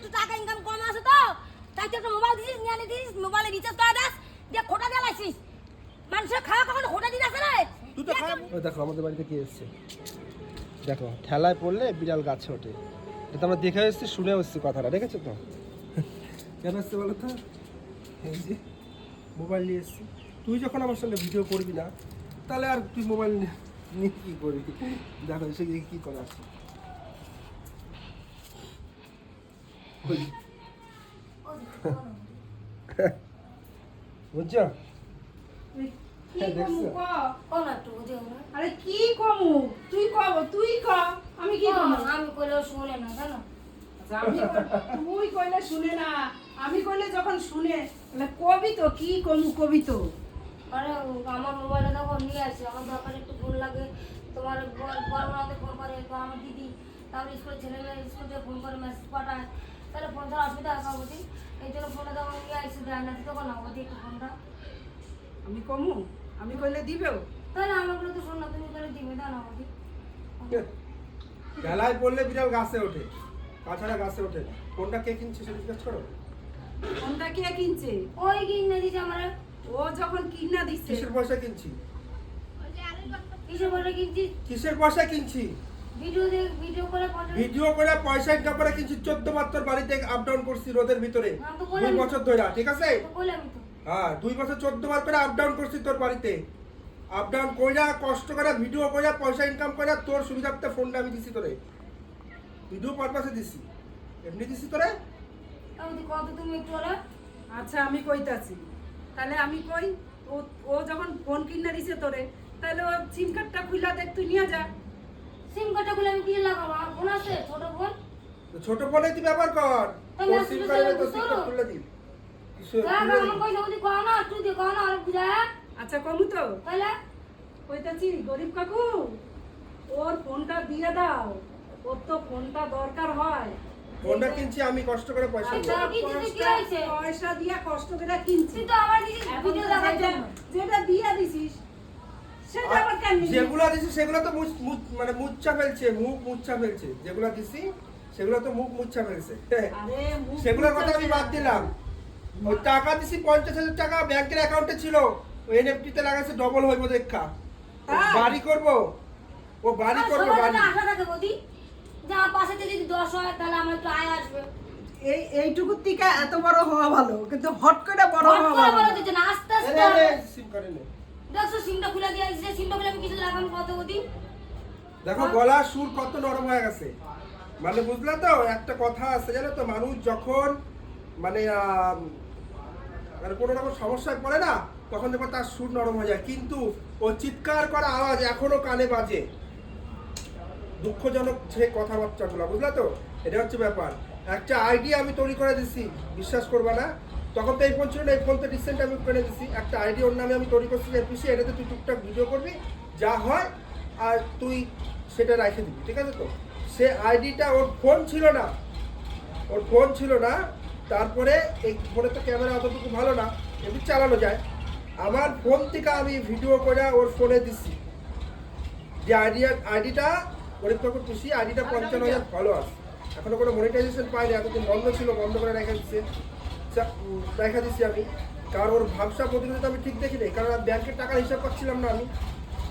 একটু টাকা ইনকাম কম আছে তো তাই তুই একটা মোবাইল দিছিস নিয়ে আনি দিস মোবাইলে রিচার্জ করে দাস দিয়ে খোটা দিয়ে লাইছিস মানুষের খাওয়া কখনো খোটা দিতে আছে রে? তুই তো ওই দেখো আমাদের বাড়িতে কি এসছে? দেখো ঠেলায় পড়লে বিড়াল গাছে ওঠে। এটা তো আমরা দেখে এসেছি শুনে এসেছি কথাটা দেখেছ তো? কেন এসছে বলো তো? এই যে মোবাইল নিয়ে এসছি। তুই যখন আমার সঙ্গে ভিডিও করবি না তাহলে আর তুই মোবাইল নিয়ে কী করবি? দেখো এসে গিয়ে কী করে আসছে ওই। বুঝছ? হ্যাঁ, দেখছ? কমু ক? ও না একটু বুঝে না। আরে কি কমু? তুই কব তুই ক। আমি কি কমু? আমি কইলেও শুনে না জানো? আচ্ছা, আমি কই- তুই কইলে শুনে না। আমি কইলে যখন শুনে তাহলে কবি তো কি কমু কবি তো? আরে আমার মোবাইলে দেখো নিয়ে আসি আমার দরকার একটু ফোন লাগে। তোমার বড় রাতে ফোন করে আমার দিদি। তারপরে স্কুলে ছেলেমেয়ে স্কুল থেকে ফোন করে মেসেজ পাঠায়। তাহলে ফোন ছাড়া অসুবিধা আছে অবধি এই জন্য ফোনটা তখন নিয়ে আসি দেয় না তখন অবধি একটু ফোনটা আমি কমু? আমি কইলে দিবেও? তাহলে আমারগুলো তো শোন না তুমি করে দিবে দাও না অবধি ঠেলায় পড়লে বিড়াল গাছে ওঠে। তাছাড়া গাছে ওঠে না। কোনটা কে কিনছে সেটা জিজ্ঞেস করো। কোনটা কে কিনছে? ওই কিনে দিছে আমার। ও যখন কিনা দিচ্ছে কিসের পয়সা কিনছি? কিসে বলে কিনছি কিসের পয়সা কিনছি? ভিডিও করে পঞ্চাশ ভিডিও করে পয়সা ইনকাম করে কিনছি চোদ্দ মাত্র বাড়িতে আপ ডাউন করছি রোদের ভিতরে। দুই বছর ধরে ঠিক আছে? হ্যাঁ দুই বছর চোদ্দ বার করে আপ ডাউন করছি তোর বাড়িতে। আপ ডাউন কইরা কষ্ট করে ভিডিও কইরা পয়সা ইনকাম করে তোর সুবিধার্থে ফোনটা আমি দিছি তোরে। ভিডিও পারপাসে দিছি। এমনি দিছি তোরে? কত তুমি একটু আচ্ছা আমি কইতাছি। তাহলে আমি কই ও ও যখন ফোন কিনা দিছে তোরে তাহলে ও সিম কার্ডটা খুইলা দেখ তুই নিয়ে যা। সিম কার্ডটা খুলে আমি কিনে লাগাবো আমার আছে ছোট ফোন ছোট ফোনে তুই ব্যবহার কর। তোর সিম কার্ডে তো সিম কার্ড খুলে দিই। আচ্ছা কমু তো। তাহলে? কইতাছি গরিব কাকু। ওর ফোনটা দিয়ে দাও। ওর তো ফোনটা দরকার হয়। ফোনটা কিনছি আমি কষ্ট করে পয়সা আচ্ছা। দিয়ে পয়সা- কি দিয়া কষ্ট করে কিনছি। তো আমার দিদি ভিডিও দেখার যেটা- জন্য। যেটা দিয়া দিছিস সেটা আবার কেন নিবি? যেগুলো দিছি সেগুলো তো মানে মুচ্ছা ফেলছে মুখ মুচ্ছা ফেলছে। যেগুলো দিছি সেগুলো তো মুখ মুচ্ছা ফেলছে। সেগুলোর কথা আমি বাদ দিলাম। ওই টাকা দিছি পঞ্চাশ হাজার টাকা ব্যাংকের অ্যাকাউন্টে ছিল। ওই এনএফটি তে লাগাইছে ডবল হইব দেখা। বাড়ি করব। ও বাড়ি করবে বাড়ি। একটা আশা থাকে বৌদি যে পাশে যদি দশ হয় তাহলে আমার একটু আয় আসবে। এই এইটুকু থেকে এত বড় হওয়া ভালো কিন্তু হট করে বড় হওয়া ভালো আস্তে আস্তে। সিম। দেখছ সিমটা খুলে দিয়ে দিচ্ছে সিমটা খুলে আমি কিছু লাগাম কত দেখো গলার সুর কত নরম হয়ে গেছে। মানে বুঝলা তো একটা কথা আছে জানো তো মানুষ যখন মানে মানে কোনো রকম সমস্যায় পড়ে না তখন দেখো তার সুর নরম হয়ে যায়। কিন্তু ও চিৎকার করা আওয়াজ এখনও কানে বাজে। দুঃখজনক যে কথাবার্তাগুলো বুঝলা তো? এটা হচ্ছে ব্যাপার। একটা আইডিয়া আমি তৈরি করে দিছি বিশ্বাস করবা না? তখন তো এই ফোন ছিল না এই ফোন তো রিসেন্ট আমি করে দিছি। একটা আইডি ওর নামে আমি তৈরি করছি এপিসি এটাতে তুই টুকটাক ভিডিও করবি যা হয় আর তুই সেটা রেখে দিবি ঠিক আছে তো? সে আইডিটা ওর ফোন ছিল না। ওর ফোন ছিল না তারপরে এই ফোনে তো ক্যামেরা অতটুকু ভালো না এমনি চালানো যায়। আমার ফোন থেকে আমি ভিডিও করে ওর ফোনে দিছি। যে আইডিয়া আইডিটা গরিব কাকুর খুশি আইডিটা পঞ্চান্ন হাজার ফলোয়ার এখনও কোনো মনিটাইজেশন পাইনি এতদিন বন্ধ ছিল বন্ধ করে রেখে দিচ্ছে। উম, দিচ্ছি আমি। কারণ ওর ভাবসা প্রতিনিধিত্ব আমি ঠিক দেখি দেখিনি কারণ ব্যাংকের টাকার হিসাব পাচ্ছিলাম না আমি।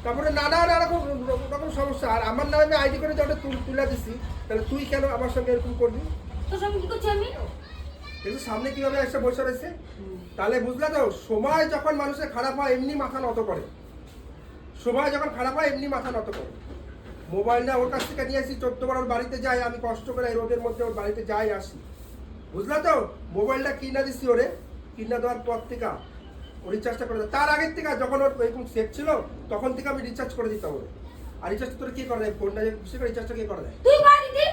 তারপরে নানা রকম রকম সমস্যা। আর আমার নামে আমি আইডি করে যখন তুল তুলে দিছি তাহলে তুই কেন আমার সঙ্গে এরকম করবি? তো সঙ্গে কি করছি আমি? কিন্তু সামনে কীভাবে একটা বসে রয়েছে? তাহলে বুঝলে তো সময় যখন মানুষের খারাপ হয় এমনি মাথা নত করে। সময় যখন খারাপ হয় এমনি মাথা নত করে। মোবাইলটা ওর কাছ থেকে নিয়ে আসি চোদ্দ বার ওর বাড়িতে যাই আমি কষ্ট করে এই রোদের মধ্যে ওর বাড়িতে যাই আসি। বুঝলা তো? মোবাইলটা কিনা দিছি ওরে। কিনা দেওয়ার পর থেকে ও রিচার্জটা করে। তার আগের থেকে যখন ওর এরকম সেট ছিল, তখন থেকে আমি রিচার্জ করে দিতাম ওরে। আর রিচার্জ তোর কি করে দেয়? ফোনটা যে রিচার্জটা কী করে দেয়? তুই করে দিদি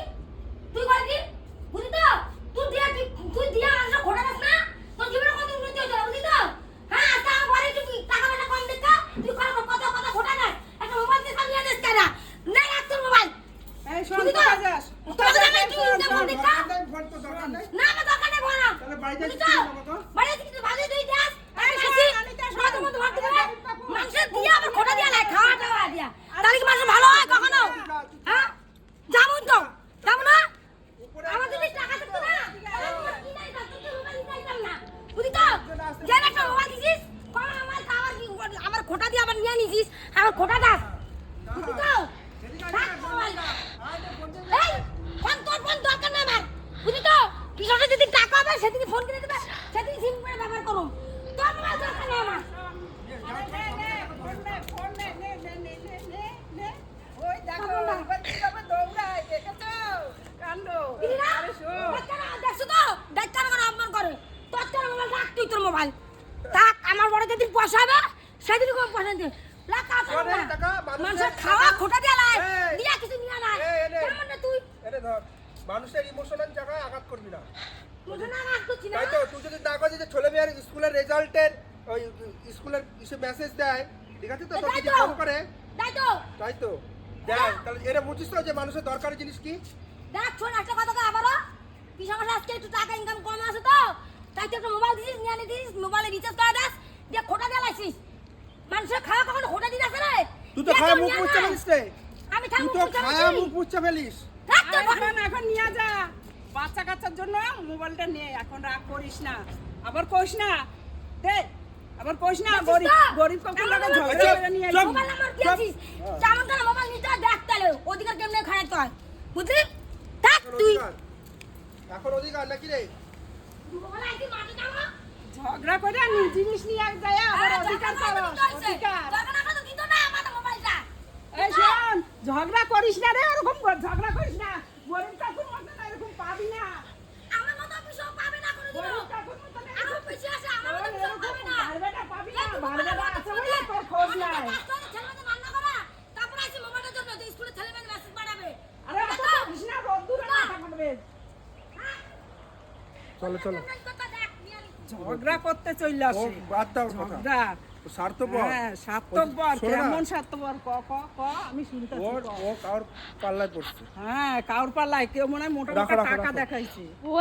তুই করে দি বুঝলি তো তুই দিয়া তুই তুই দিয়া আসলে ঘোড়া গাছ না তোর জীবনে কত উন্নতি হয়েছে বুঝলি তো হ্যাঁ আজকে আমার ঘরে তুই টাকা পয়সা কম দেখা তুই কত কত কত ঘোড়া গাছ একটা মোবাইল দিয়ে সামনে আনিস কেনা নাই রাখ তোর মোবাইল এই শোন বুঝলি তো? কোথায় যাস? তোর জামাই তুই যেমন দেখা দরকার নেই, ফোন তো দরকার নেই। না আমার দরকার নেই তাহলে বাড়িতে? বাড়িতে কিছু ভালো তুই যাস আসি ভাত দিবে। দিয়া আবার খোটা দিয়া লাই খাওয়া দাওয়া দিয়া। তাহলে কি মাংস ভালো হয় কখনো হ্যাঁ যাব তো যাব না উপরে আমার যদি টাকা থাকতো না দিবি কম পয়সা দিয়ে মানুষের খাওয়া খোটা দিয়ে লাই। দিয়া কিছু নিয়ে। কেমন তুই? এটা ধর মানুষের ইমোশনাল জায়গায় আঘাত করবি না। তাই তো তুই যদি না করছিস যে ছেলে মেয়ের স্কুলের রেজাল্টের ওই স্কুলের ইসে মেসেজ দেয় ঠিক আছে তো তো তোকে তাই তো। ফোন করে। তাই তো। তাই তো। দেখ তাহলে এটা বুঝছিস তো যে মানুষের দরকারি জিনিস কি? দেখ শোন একটা কথা আবারও। কি সমস্যা আজকে একটু টাকা ইনকাম কম আছে তো। তাই তো একটা মোবাইল দিছিস নিয়ে দিস মোবাইলে রিচার্জ করে দাস দিয়ে খোটা দিয়ে লাইছিস। মানুষের খাওয়া কখনো খোটা দিতে রে তুই তো মুখ। ফেলিস রে। আমি তুই মুখ তো ফেলিস এখন এখন নিয়ে যা। বাচ্চা কাচ্চার জন্য মোবাইলটা নিয়ে এখন রাগ করিস না। আবার কইস না দে আবার কইস না গরিব গরিব আমার লাগে ঝগড়া করে নিয়ে চুপ। মোবাইল নাম্বার দিয়েছিস যেমন করে মোবাইল নিতে দেখ তাহলে। অধিকার কেমনে খারাপ হয় বুঝলি? থাক এখন তুই। এখন অধিকার নাকি রে? ঝগড়া করে নি জিনিস নিয়ে যায় আবার অধিকার করো অধিকার এই শোন ঝগড়া করিস না রে ওরকম ঝগড়া করিস না। গরিব কাকুর মতো না এরকম পাবি না। কাকুর মতো না এরকম- ওই এরকম বাড়বে না, পাবি না, বাড়বে না, আছে বলে তোর খোঁজ নাই। না, কাটবে। চলো চলো। ঝগড়া করতে চলে ও আসে বাদ দাও কথা। ঝগড়া। স্বার্থপর? হ্যাঁ স্বার্থপর কেমন স্বার্থপর? ক ক ক আমি শুনতে ওর ও কারোর পাল্লায় পড়ছে। হ্যাঁ কাউর পাল্লায় কেউ মনে হয় মোটা মোটা টাকা দেখাইছে।